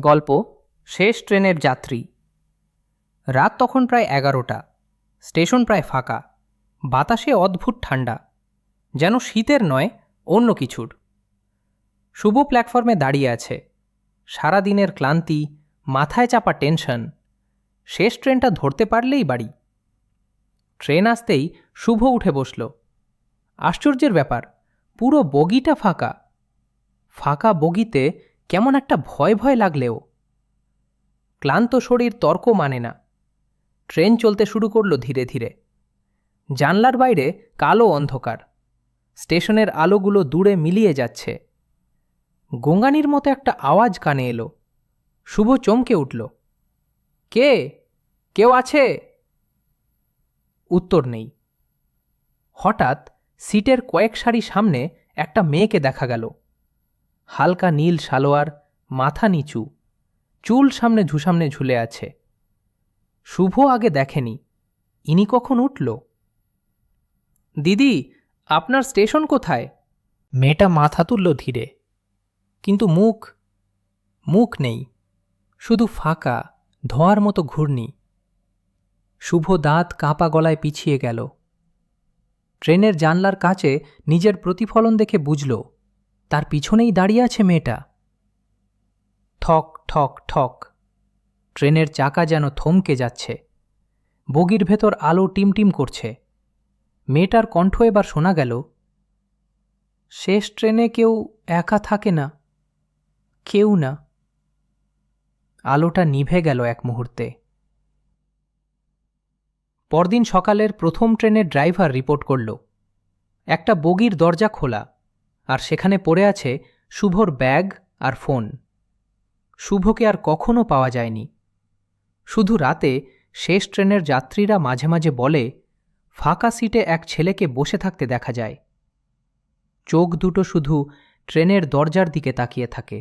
গল্প, শেষ ট্রেনের যাত্রী। রাত তখন প্রায় এগারোটা। স্টেশন প্রায় ফাঁকা। বাতাসে অদ্ভুত ঠান্ডা। যেন শীতের নয়, অন্য কিছুর। শুভ প্ল্যাটফর্মে দাঁড়িয়ে আছে। সারা দিনের ক্লান্তি, মাথায় চাপা টেনশন। শেষ ট্রেনটা ধরতে পারলেই বাড়ি। ট্রেন আসতেই শুভ উঠে বসল। আশ্চর্যের ব্যাপার, পুরো বগিটা ফাঁকা। ফাঁকা বগিতে কেমন একটা ভয় ভয় লাগলেও। ক্লান্ত শরীর তর্ক মানে না। ট্রেন চলতে শুরু করল ধীরে ধীরে। জানলার বাইরে কালো অন্ধকার। স্টেশনের আলোগুলো দূরে মিলিয়ে যাচ্ছে। গঙ্গানির মতো একটা আওয়াজ কানে এলো। শুভ চমকে উঠল। কে? কেউ আছে? উত্তর নেই। হঠাৎ সিটের কয়েক সারি সামনে একটা মেয়েকে দেখা গেল। হালকা নীল সালোয়ার, মাথা নিচু, চুল সামনে ঝুসামনে ঝুলে আছে। শুভ আগে দেখেনি, ইনি কখন উঠল? দিদি, আপনার স্টেশন কোথায়? মেয়েটা মাথা তুলল ধীরে, কিন্তু মুখ মুখ নেই, শুধু ফাঁকা, ধোঁয়ার মতো ঘূর্ণি। শুভ দাঁত কাঁপা গলায় পিছিয়ে গেল। ট্রেনের জানলার কাছে নিজের প্রতিফলন দেখে বুঝল তার পিছনেই দাঁড়িয়ে আছে মেয়েটা। ঠক ঠক ঠক। ট্রেনের চাকা যেন থমকে যাচ্ছে। বগির ভেতর আলো টিমটিম করছে। মেয়েটার কণ্ঠ এবার শোনা গেল, শেষ ট্রেনে কেউ একা থাকে না, কেউ না। আলোটা নিভে গেল এক মুহূর্তে। পরদিন সকালের প্রথম ট্রেনের ড্রাইভার রিপোর্ট করল, একটা বগির দরজা খোলা। আর সেখানে পড়ে আছে শুভর ব্যাগ আর ফোন। শুভকে আর কখনও পাওয়া যায়নি। শুধু রাতে শেষ ট্রেনের যাত্রীরা মাঝে মাঝে বলে, ফাঁকা সিটে এক ছেলেকে বসে থাকতে দেখা যায়। চোখ দুটো শুধু ট্রেনের দরজার দিকে তাকিয়ে থাকে।